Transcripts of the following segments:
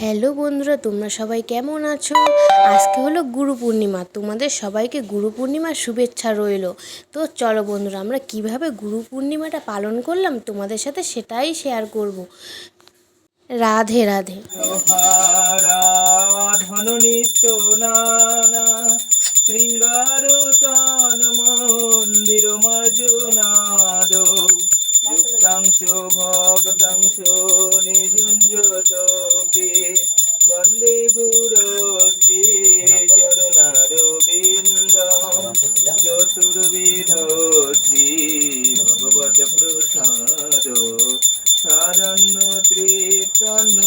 Hello বন্ধুরা, তোমরা সবাই কেমন আছো? আজকে হলো গুরু পূর্ণিমা, তোমাদের সবাইকে গুরু পূর্ণিমার শুভেচ্ছা রইল। তো চলো বন্ধুরা, আমরা কীভাবে গুরু পূর্ণিমাটা পালন করলাম তোমাদের সাথে সেটাই শেয়ার করব। রাধে রাধে। ভক্তাংশ নিযুঞ্জতপি বন্দে গুরু শ্রী চরণারবিন্দ চতুর্বিধ শ্রী ভগবত প্রসাদ। সারণ্য তৃপ্তন্ন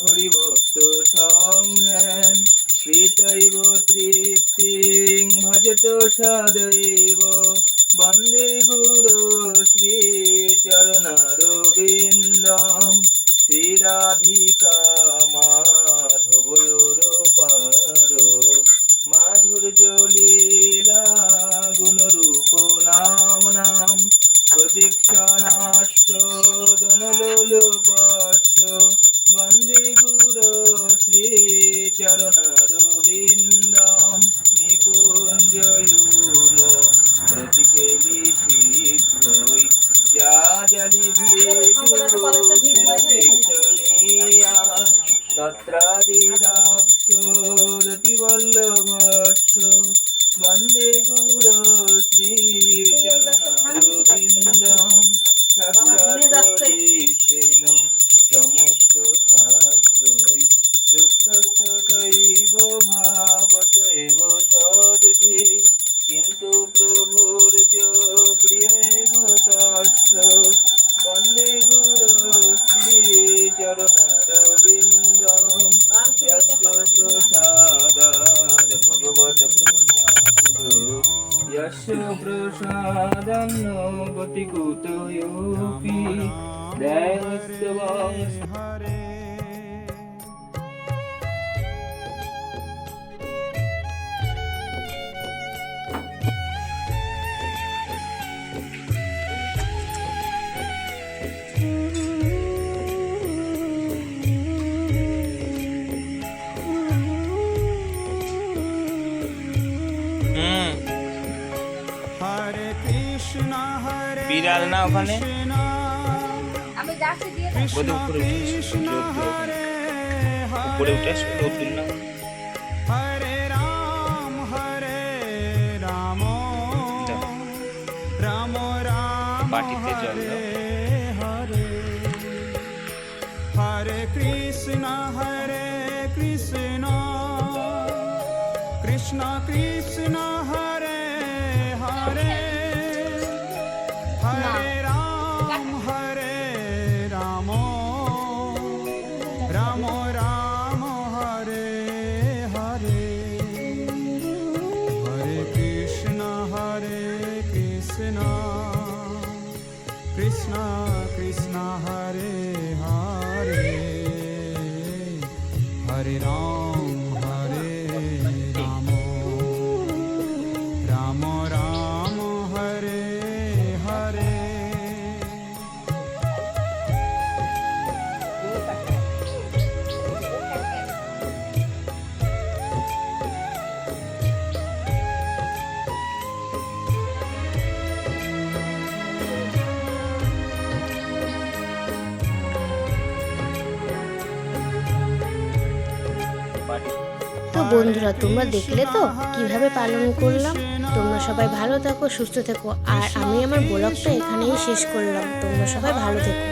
হরিভক্ত সংজ্ঞান কৃতৈব তৃপ্তিং ভজত সদৈব। বন্দে গুরু শ্রী চরণারবিন্দম। তত্রাদিরাক্ষরতিবল্লভস্য বন্দে গুরু यस्य प्रसादं न বিড়াল না ওখানে? আমি যাচ্ছি দিয়ে উপরে উঠে কৃষ্ণ উপরে না। হরে রাম হরে রাম। যাও। রাম রাম বাটিতে জল হরে। হরে কৃষ্ণ হরে কৃষ্ণ। কৃষ্ণ কৃষ্ণ হরে হরে। হরে তো বন্ধুরা, তোমরা দেখলে তো কীভাবে পালন করলাম? তোমরা সবাই ভালো থাকো, সুস্থ থেকো। আর আমি আমার ব্লগটা এখানেই শেষ করলাম। তোমরা সবাই ভালো থেকো।